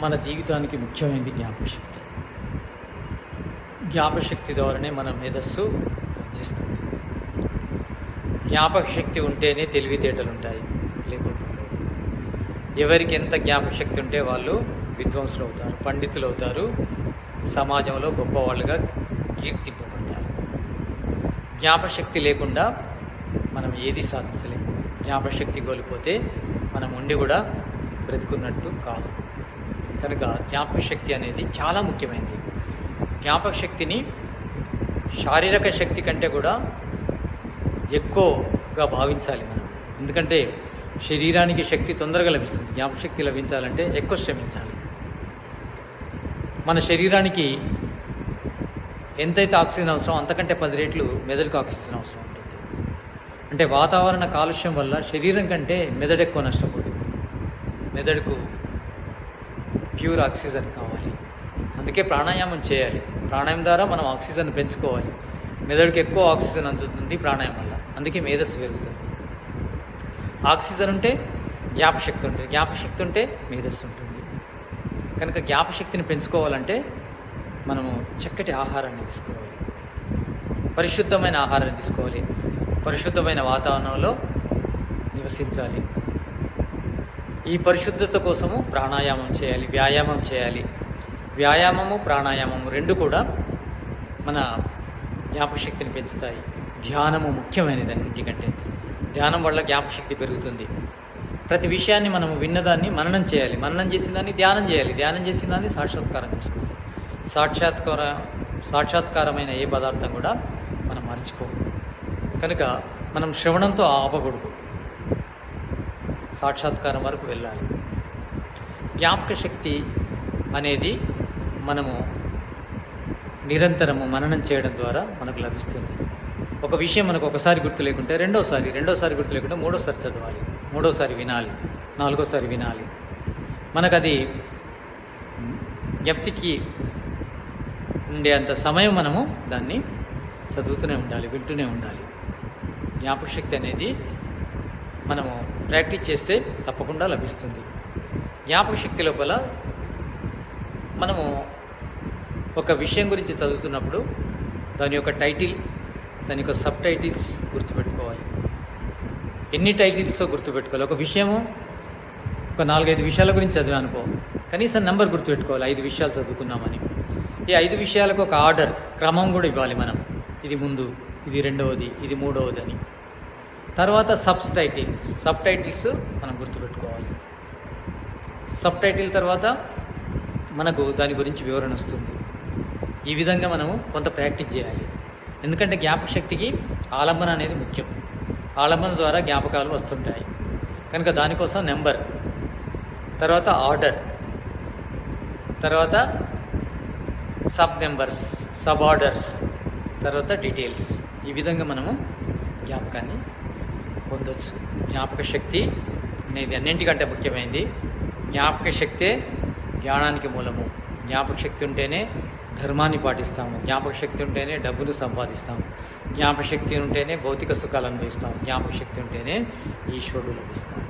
మన జీవితానికి ముఖ్యమైనది జ్ఞాపశక్తి జ్ఞాపశక్తి ద్వారానే మన మేధస్సు పనిచేస్తుంది. జ్ఞాపక శక్తి ఉంటేనే తెలివితేటలు ఉంటాయి లేకుంటే ఎవరికి ఎంత జ్ఞాపశక్తి ఉంటే వాళ్ళు విద్వాంసులు అవుతారు పండితులు అవుతారు సమాజంలో గొప్పవాళ్ళుగా కీర్తింపబడతారు. జ్ఞాపశక్తి లేకుండా మనం ఏది సాధించలేము. జ్ఞాపశక్తి కోల్పోతే మనం ఉండి కూడా బ్రతుకున్నట్టు కాదు. కనుక జ్ఞాపకశక్తి అనేది చాలా ముఖ్యమైనది. జ్ఞాపక శక్తిని శారీరక శక్తి కంటే కూడా ఎక్కువగా భావించాలి మనం. ఎందుకంటే శరీరానికి శక్తి తొందరగా లభిస్తుంది. జ్ఞాపకశక్తి లభించాలంటే ఎక్కువ శ్రమించాలి. మన శరీరానికి ఎంతైతే ఆక్సిజన్ అవసరం అంతకంటే పది రేట్లు మెదడుకు ఆక్సిజన్ అవసరం ఉంటుంది. అంటే వాతావరణ కాలుష్యం వల్ల శరీరం కంటే మెదడు ఎక్కువ నష్టపోతుంది. మెదడుకు ప్యూర్ ఆక్సిజన్ కావాలి. అందుకే ప్రాణాయామం చేయాలి. ప్రాణాయామం ద్వారా మనం ఆక్సిజన్ పెంచుకోవాలి. మెదడుకి ఎక్కువ ఆక్సిజన్ అందుతుంది ప్రాణాయామం వల్ల. అందుకే మేధస్సు పెరుగుతుంది. ఆక్సిజన్ ఉంటే జ్ఞాపశక్తి ఉంటుంది. జ్ఞాపశక్తి ఉంటే మేధస్సు ఉంటుంది. కనుక జ్ఞాపశక్తిని పెంచుకోవాలంటే మనము చక్కటి ఆహారాన్ని తీసుకోవాలి. పరిశుద్ధమైన ఆహారాన్ని తీసుకోవాలి. పరిశుద్ధమైన వాతావరణంలో నివసించాలి. ఈ పరిశుద్ధత కోసము ప్రాణాయామం చేయాలి వ్యాయామం చేయాలి. వ్యాయామము ప్రాణాయామము రెండు కూడా మన జ్ఞాపశక్తిని పెంచుతాయి. ధ్యానము ముఖ్యమైనది అన్నింటికంటే. ధ్యానం వల్ల జ్ఞాపశక్తి పెరుగుతుంది. ప్రతి విషయాన్ని మనం విన్నదాన్ని మననం చేయాలి. మననం చేసిన దాన్ని ధ్యానం చేయాలి. ధ్యానం చేసిన దాన్ని సాక్షాత్కారం చేసుకోవాలి. సాక్షాత్కార సాక్షాత్కారమైన ఏ పదార్థం కూడా మనం మర్చిపోకూడదు కనుక మనం శ్రవణంతో ఆపకూడదు. సాక్షాత్కారం వరకు వెళ్ళాలి. జ్ఞాపక శక్తి అనేది మనము నిరంతరము మననం చేయడం ద్వారా మనకు లభిస్తుంది. ఒక విషయం మనకు ఒకసారి గుర్తు లేకుంటే రెండోసారి రెండోసారి గుర్తు లేకుంటే మూడోసారి చదవాలి. మూడోసారి వినాలి. నాలుగోసారి వినాలి. మనకు అది జ్ఞప్తికి ఉండే అంత సమయం మనము దాన్ని చదువుతూనే ఉండాలి వింటూనే ఉండాలి. జ్ఞాపకశక్తి అనేది మనము ప్రాక్టీస్ చేస్తే తప్పకుండా లభిస్తుంది. జ్ఞాపకశక్తి లోపల మనము ఒక విషయం గురించి చదువుతున్నప్పుడు దాని యొక్క టైటిల్ దాని యొక్క సబ్ టైటిల్స్ గుర్తుపెట్టుకోవాలి. ఎన్ని టైటిల్స్ గుర్తుపెట్టుకోవాలి? ఒక విషయము ఒక నాలుగైదు విషయాల గురించి చదివా అనుకో కనీసం నెంబర్ గుర్తుపెట్టుకోవాలి ఐదు విషయాలు చదువుకున్నామని ఈ ఐదు విషయాలకు ఒక ఆర్డర్ క్రమం కూడా ఇవ్వాలి మనం. ఇది ముందు ఇది రెండవది ఇది మూడవది అని. తర్వాత సబ్ టైటిల్ సబ్ టైటిల్స్ మనం గుర్తుపెట్టుకోవాలి. సబ్ టైటిల్ తర్వాత మనకు దాని గురించి వివరణ వస్తుంది. ఈ విధంగా మనము కొంత ప్రాక్టీస్ చేయాలి. ఎందుకంటే జ్ఞాపకశక్తికి ఆలంబన అనేది ముఖ్యం. ఆలంబన ద్వారా జ్ఞాపకాలు వస్తుంటాయి. కనుక దానికోసం నెంబర్ తర్వాత ఆర్డర్ తర్వాత సబ్ నెంబర్స్ సబ్ ఆర్డర్స్ తర్వాత డీటెయిల్స్ ఈ విధంగా మనము జ్ఞాపకాన్ని పొందొచ్చు. జ్ఞాపక శక్తి అనేది అన్నింటికంటే ముఖ్యమైనది జ్ఞాపక శక్తే జ్ఞానానికి మూలము. జ్ఞాపక శక్తి ఉంటేనే ధర్మాన్ని పాటిస్తాము. జ్ఞాపక శక్తి ఉంటేనే డబ్బులు సంపాదిస్తాము. జ్ఞాపక శక్తి ఉంటేనే భౌతిక సుఖాలు అనుభవిస్తాము. జ్ఞాపక శక్తి ఉంటేనే ఈశ్వరుడు లభిస్తాం